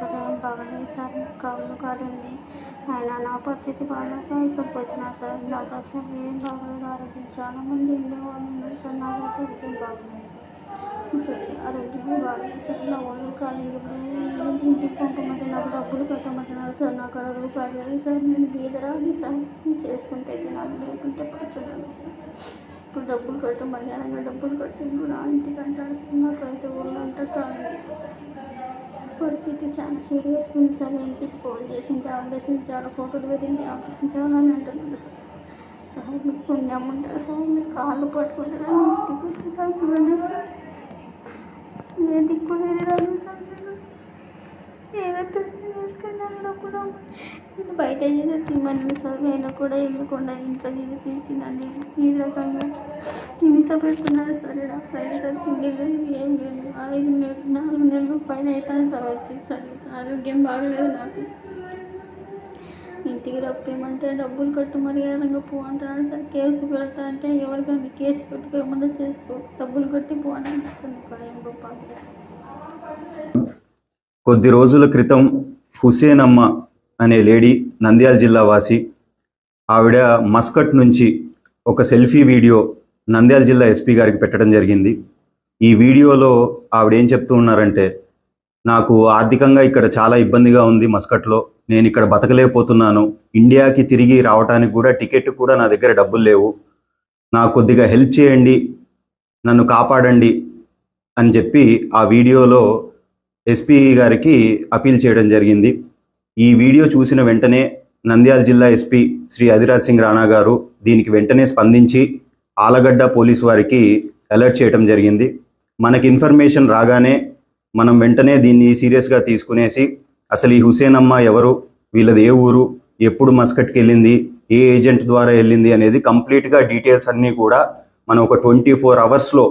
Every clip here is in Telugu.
అసలు బాగాలేదు బాగలేదు సార్ కావులు కాలింది ఆయన నా పరిస్థితి బాగాలేక ఇక్కడికి వచ్చిన సార్. నాకు సార్ ఏం బాగలేదు. ఆరోగ్యం చాలా మంది ఉండేవాళ్ళు సార్. నా ఆరోగ్యం ఏం బాగలేదు సార్. ఆరోగ్యం బాగలేదు సార్. నా ఒళ్ళు కాలేదు ఇప్పుడు. ఇంటికి పంపమంటే నాకు డబ్బులు కట్టమంటున్నారు సార్. నాకు అక్కడ రూపాయలు లేదు సార్. నేను బీదరాలి సార్. చేసుకుంటే తినాలి లేకుంటే పచ్చడాలి సార్. ఇప్పుడు డబ్బులు కట్టమని మధ్యాహ్నం డబ్బులు కట్టిండు. నా ఇంటికి అంటాడు సార్. నాకైతే అంతా కాలేదు సార్. పరిస్థితి చాలా సీరియస్ ఉంది సార్. ఇంటికి ఫోన్ చేసింది ఆపరేషన్ ఫోటోలు పెట్టింది ఆపరేషన్ అని అంటున్నాడు సార్. సార్ మీకు పుణ్యం సార్? మీరు కాళ్ళు పట్టుకుంటారా ఇంటికి వచ్చి చూడండి సార్. ఏ దిక్కు లేదు రాదు సార్ నేను ఏదో పెళ్ళి నేను బయట ఏదో తిమ్మని సార్ అయినా కూడా ఇవ్వకుండా ఇంట్లో ఇది తీసి నన్ను ఈ రకంగా హింస పెడుతున్నారు. సరే నాకు సైడ్ లేదు ఏం లేదు. ఐదు నెలలు నాలుగు నెలలు పైన అయిపోయింది సార్ వచ్చింది. సరే ఆరోగ్యం బాగలేదు నాకు. ఇంటికి రప్పేమంటే డబ్బులు కట్టు మర్యాదంగా పో అంటున్నాడు సార్ కేసు పెడతా అంటే ఎవరికైనా కేసు పెట్టుకోమన్నా చేసుకో. డబ్బులు కట్టి పో అని సార్ ఇక్కడ ఏం గొప్ప కొద్ది రోజుల క్రితం హుసేనమ్మ అనే లేడీ నంద్యాల జిల్లా వాసి ఆవిడ మస్కట్ నుంచి ఒక సెల్ఫీ వీడియో నంద్యాల జిల్లా ఎస్పీ గారికి పెట్టడం జరిగింది. ఈ వీడియోలో ఆవిడ ఏం చెప్తూ ఉన్నారంటే నాకు ఆర్థికంగా ఇక్కడ చాలా ఇబ్బందిగా ఉంది మస్కట్లో. నేను ఇక్కడ బతకలేకపోతున్నాను. ఇండియాకి తిరిగి రావడానికి కూడా టికెట్ కూడా నా దగ్గర డబ్బులు లేవు. నాకు కొద్దిగా హెల్ప్ చేయండి. నన్ను కాపాడండి అని చెప్పి ఆ వీడియోలో ఎస్పీ గారికి అపీల్ చేయడం జరిగింది. ఈ వీడియో చూసిన వెంటనే నంద్యాల జిల్లా ఎస్పీ శ్రీ అధిరాజ్ సింగ్ రాణా గారు దీనికి వెంటనే స్పందించి ఆలగడ్డ పోలీసు వారికి అలర్ట్ చేయడం జరిగింది. మనకి ఇన్ఫర్మేషన్ రాగానే మనం వెంటనే దీన్ని సీరియస్గా తీసుకునేసి అసలు ఈ హుసేన్ అమ్మ ఎవరు? వీళ్ళది ఏ ఊరు? ఎప్పుడు మస్కట్కి వెళ్ళింది? ఏ ఏజెంట్ ద్వారా వెళ్ళింది? అనేది కంప్లీట్గా డీటెయిల్స్ అన్నీ కూడా మనం ఒక ట్వంటీ ఫోర్ అవర్స్లో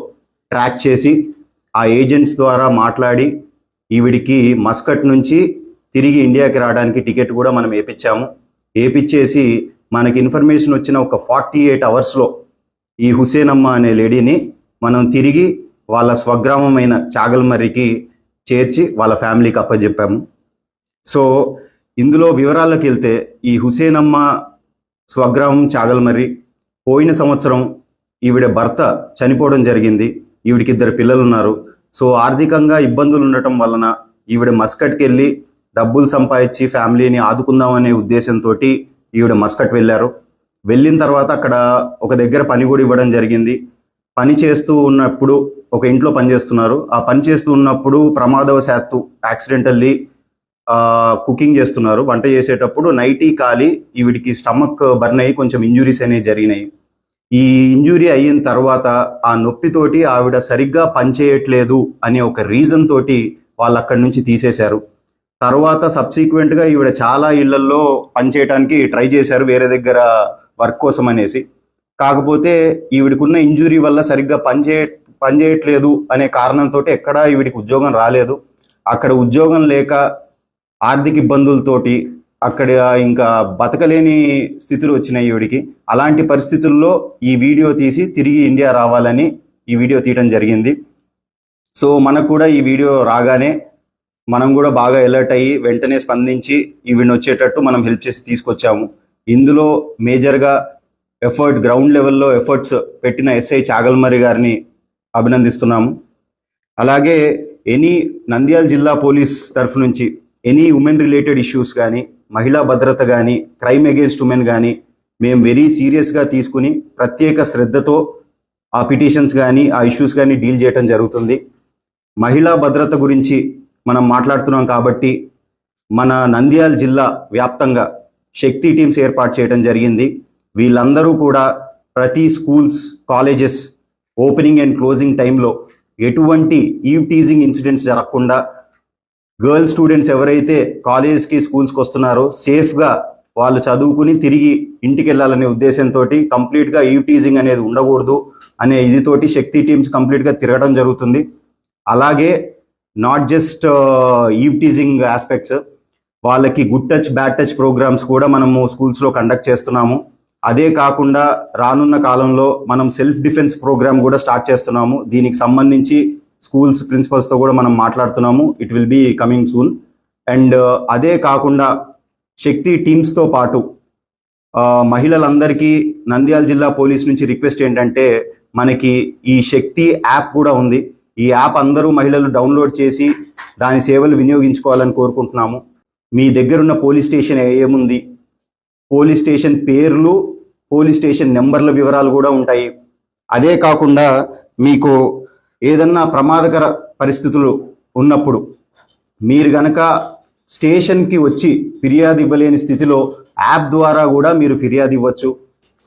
ట్రాక్ చేసి ఆ ఏజెంట్స్ ద్వారా మాట్లాడి ఈవిడికి మస్కట్ నుంచి తిరిగి ఇండియాకి రావడానికి టికెట్ కూడా మనం వేపించాము వేపించేసి మనకి ఇన్ఫర్మేషన్ వచ్చిన ఒక ఫార్టీ ఎయిట్ అవర్స్లో ఈ హుసేనమ్మ అనే లేడీని మనం తిరిగి వాళ్ళ స్వగ్రామమైన చాగల్మర్రికి చేర్చి వాళ్ళ ఫ్యామిలీకి అప్పచెప్పాము సో ఇందులో వివరాల్లోకి వెళ్తే ఈ హుసేనమ్మ స్వగ్రామం చాగల్మర్రి పోయిన సంవత్సరం ఈవిడ భర్త చనిపోవడం జరిగింది. ఈవిడికి ఇద్దరు పిల్లలు ఉన్నారు సో ఆర్థికంగా ఇబ్బందులు ఉండటం వలన ఈవిడ మస్కట్కి వెళ్ళి డబ్బులు సంపాదించి ఫ్యామిలీని ఆదుకుందామనే ఉద్దేశంతో ఈవిడ మస్కట్ వెళ్ళారు. వెళ్ళిన తర్వాత అక్కడ ఒక దగ్గర పని కూడా ఇవ్వడం జరిగింది. పని చేస్తూ ఉన్నప్పుడు ఒక ఇంట్లో పని చేస్తున్నారు. ఆ పని చేస్తూ ఉన్నప్పుడు ప్రమాదవశాత్తు యాక్సిడెంటల్లీ కుకింగ్ చేస్తున్నారు. వంట చేసేటప్పుడు నైటీ కాలి ఈవిడికి స్టమక్ బర్న్ అయ్యి కొంచెం ఇంజురీస్ అనేవి జరిగినాయి. ఈ ఇంజురీ అయిన తర్వాత ఆ నొప్పితోటి ఆవిడ సరిగ్గా పనిచేయట్లేదు అనే ఒక రీజన్ తోటి వాళ్ళు అక్కడి నుంచి తీసేశారు. తర్వాత సబ్సీక్వెంట్గా ఈవిడ చాలా ఇళ్ళల్లో పనిచేయడానికి ట్రై చేశారు వేరే దగ్గర వర్క్ కోసం అనేసి. కాకపోతే ఈవిడికున్న ఇంజురీ వల్ల సరిగ్గా పనిచేయ పనిచేయట్లేదు అనే కారణంతో ఎక్కడా ఈవిడికి ఉద్యోగం రాలేదు. అక్కడ ఉద్యోగం లేక ఆర్థిక ఇబ్బందులతోటి అక్కడ ఇంకా బతకలేని స్థితులు వచ్చినాయి ఈవిడికి. అలాంటి పరిస్థితుల్లో ఈ వీడియో తీసి తిరిగి ఇండియా రావాలని ఈ వీడియో తీయడం జరిగింది. సో మనకు కూడా ఈ వీడియో రాగానే మనం కూడా బాగా అలర్ట్ అయ్యి వెంటనే స్పందించి ఈవిని వచ్చేటట్టు మనం హెల్ప్ చేసి తీసుకొచ్చాము. ఇందులో మేజర్గా ఎఫర్ట్ గ్రౌండ్ లెవెల్లో ఎఫర్ట్స్ పెట్టిన ఎస్ఐ చాగల్మరి గారిని అభినందిస్తున్నాము. అలాగే ఎనీ నంద్యాల జిల్లా పోలీస్ తరఫు నుంచి ఎనీ ఉమెన్ రిలేటెడ్ ఇష్యూస్ కానీ మహిళా భద్రత కానీ క్రైమ్ అగేన్స్ట్ ఉమెన్ కానీ మేము వెరీ సీరియస్గా తీసుకుని ప్రత్యేక శ్రద్ధతో ఆ పిటిషన్స్ కానీ ఆ ఇష్యూస్ కానీ డీల్ చేయటం జరుగుతుంది. మహిళా భద్రత గురించి మనం మాట్లాడుతున్నాం కాబట్టి మన నంద్యాల జిల్లా వ్యాప్తంగా శక్తి టీమ్స్ ఏర్పాటు చేయడం జరిగింది. వీళ్ళందరూ కూడా ప్రతి schools colleges opening and closing టైంలో ఎటువంటి ఈవ్ టీజింగ్ ఇన్సిడెంట్స్ జరగకుండా గర్ల్స్ స్టూడెంట్స్ ఎవరైతే కాలేజ్కి స్కూల్స్కి వస్తున్నారో సేఫ్గా వాళ్ళు చదువుకుని తిరిగి ఇంటికి వెళ్ళాలనే ఉద్దేశంతో కంప్లీట్గా ఈవ్ టీజింగ్ అనేది ఉండకూడదు అనే ఇదితోటి శక్తి టీమ్స్ కంప్లీట్గా తిరగడం జరుగుతుంది. అలాగే not just eve teasing aspects వాళ్ళకి good touch bad touch programs కూడా మనము స్కూల్స్లో కండక్ట్ చేస్తున్నాము. అదే కాకుండా రానున్న కాలంలో మనం సెల్ఫ్ డిఫెన్స్ ప్రోగ్రామ్ కూడా స్టార్ట్ చేస్తున్నాము. దీనికి సంబంధించి స్కూల్స్ ప్రిన్సిపల్స్తో కూడా మనం మాట్లాడుతున్నాము. It will be coming soon and అదే కాకుండా శక్తి టీమ్స్తో పాటు మహిళలందరికీ నంద్యాల జిల్లా పోలీస్ నుంచి రిక్వెస్ట్ ఏంటంటే మనకి ఈ శక్తి యాప్ కూడా ఉంది. ఈ యాప్ అందరూ మహిళలు డౌన్లోడ్ చేసి దాని సేవలు వినియోగించుకోవాలని కోరుకుంటున్నాము. మీ దగ్గరున్న పోలీస్ స్టేషన్ ఏముంది? పోలీస్ స్టేషన్ పేర్లు పోలీస్ స్టేషన్ నెంబర్ల వివరాలు కూడా ఉంటాయి. అదే కాకుండా మీకు ఏదన్నా ప్రమాదకర పరిస్థితులు ఉన్నప్పుడు మీరు గనక స్టేషన్కి వచ్చి ఫిర్యాదు ఇవ్వలేని స్థితిలో యాప్ ద్వారా కూడా మీరు ఫిర్యాదు ఇవ్వచ్చు.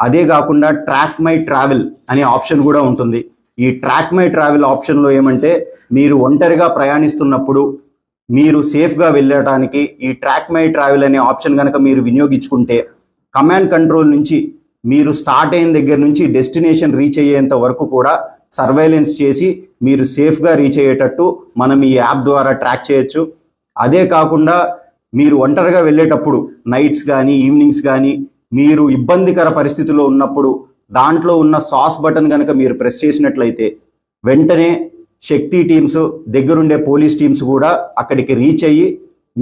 అదే కాకుండా ట్రాక్ మై ట్రావెల్ అనే ఆప్షన్ కూడా ఉంటుంది. ఈ ట్రాక్ మై ట్రావెల్ ఆప్షన్లో ఏమంటే మీరు ఒంటరిగా ప్రయాణిస్తున్నప్పుడు మీరు సేఫ్గా వెళ్ళటానికి ఈ ట్రాక్ మై ట్రావెల్ అనే ఆప్షన్ కనుక మీరు వినియోగించుకుంటే కమాండ్ కంట్రోల్ నుంచి మీరు స్టార్ట్ అయిన దగ్గర నుంచి డెస్టినేషన్ రీచ్ అయ్యేంత వరకు కూడా సర్వైలెన్స్ చేసి మీరు సేఫ్గా రీచ్ అయ్యేటట్టు మనం ఈ యాప్ ద్వారా ట్రాక్ చేయొచ్చు. అదే కాకుండా మీరు ఒంటరిగా వెళ్ళేటప్పుడు నైట్స్ కానీ ఈవినింగ్స్ కానీ మీరు ఇబ్బందికర పరిస్థితిలో ఉన్నప్పుడు దాంట్లో ఉన్న సాస్ బటన్ కనుక మీరు ప్రెస్ చేసినట్లయితే వెంటనే శక్తి టీమ్స్ దగ్గరుండే పోలీస్ టీమ్స్ కూడా అక్కడికి రీచ్ అయ్యి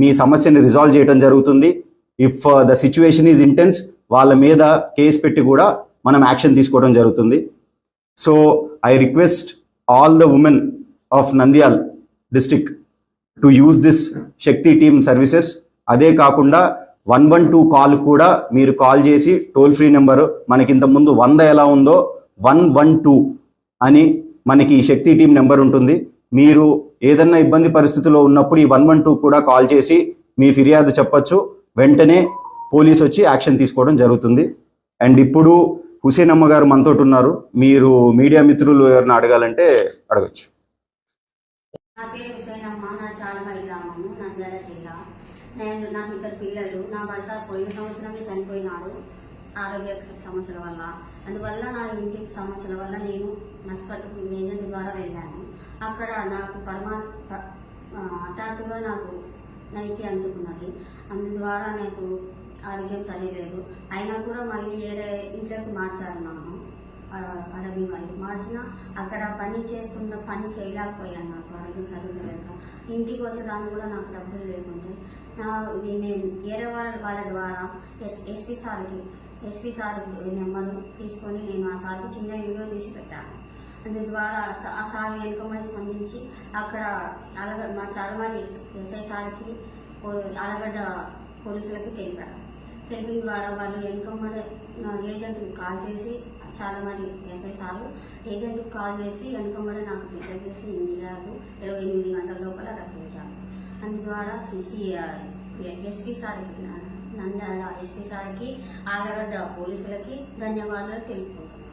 మీ సమస్యని రిజాల్వ్ చేయడం జరుగుతుంది. If the situation is intense వాళ్ళ మీద కేసు పెట్టి కూడా మనం యాక్షన్ తీసుకోవడం జరుగుతుంది. So I request all the women of Nandyal district to use this Shakti team services అదే కాకుండా వన్ వన్ టూ కాల్ కూడా మీరు కాల్ చేసి టోల్ ఫ్రీ నెంబరు మనకి ఇంతకుముందు వంద ఎలా ఉందో వన్ వన్ టూ అని మనకి ఈ శక్తి టీం నెంబర్ ఉంటుంది. మీరు ఏదన్నా ఇబ్బంది పరిస్థితిలో ఉన్నప్పుడు ఈ వన్ వన్ టూ కూడా కాల్ చేసి మీ ఫిర్యాదు చెప్పొచ్చు. వెంటనే పోలీస్ వచ్చి యాక్షన్ తీసుకోవడం జరుగుతుంది. అండ్ ఇప్పుడు హుసేన్ అమ్మ గారు మనతో ఉన్నారు. మీరు మీడియా మిత్రులు ఎవరిని అడగాలంటే అడగచ్చు. నా పేరు హుసేనమ్మ నా చాలమరి గ్రామము నంద్యాల జిల్లా. నేను నాకు ఇద్దరు పిల్లలు నా భర్త పోయిన సంవత్సరమే చనిపోయినాడు ఆరోగ్య సమస్యల వల్ల. అందువల్ల నా ఇంటి సమస్యల వల్ల నేను మస్కట్ ఏజెంట్ ద్వారా వెళ్ళాను. అక్కడ నాకు పరమా ప- హఠాత్తుగా నాకు నైట్ అందుకున్నది. అందు ద్వారా నాకు ఆరోగ్యం చదివలేదు అయినా కూడా మళ్ళీ వేరే ఇంట్లోకి మార్చారు నన్ను. అరబీ వాళ్ళు మార్చిన అక్కడ పని చేస్తున్న పని చేయలేకపోయాను నాకు. ఆరోగ్యం చదువులేక ఇంటికి వచ్చేదాన్ని కూడా నాకు డబ్బులు లేకుంటే. నా నేను వేరే వాళ్ళ వాళ్ళ ద్వారా ఎస్ ఎస్పీ సార్కి ఎస్పీ సార్ నెంబర్ తీసుకొని నేను ఆ సార్కి చిన్న వీడియో తీసి పెట్టాను. అందు ద్వారా ఆ సార్ వెనుకమని స్పందించి అక్కడ అలగ మా చాలామంది ఎస్ఐ సార్కి పో- పోలీసులకు తెలిపారు. తెలిపిన ద్వారా వాళ్ళు వెనుకమ్మడి ఏజెంట్కి కాల్ చేసి చాలా మంది ఎస్ఐ సార్లు ఏజెంట్కి కాల్ చేసి వెనుకమ్మడి నాకు రిటర్న్ చేసి ఇండియాకు ఇరవై ఎనిమిది గంటల లోపల రప్పించాను అందుద్వారా సిసి ఎస్పీ సార్కి నన్ను ఎస్పీ సార్కి ఆలగడ్డ పోలీసులకి ధన్యవాదాలు తెలుపుకుంటున్నాను.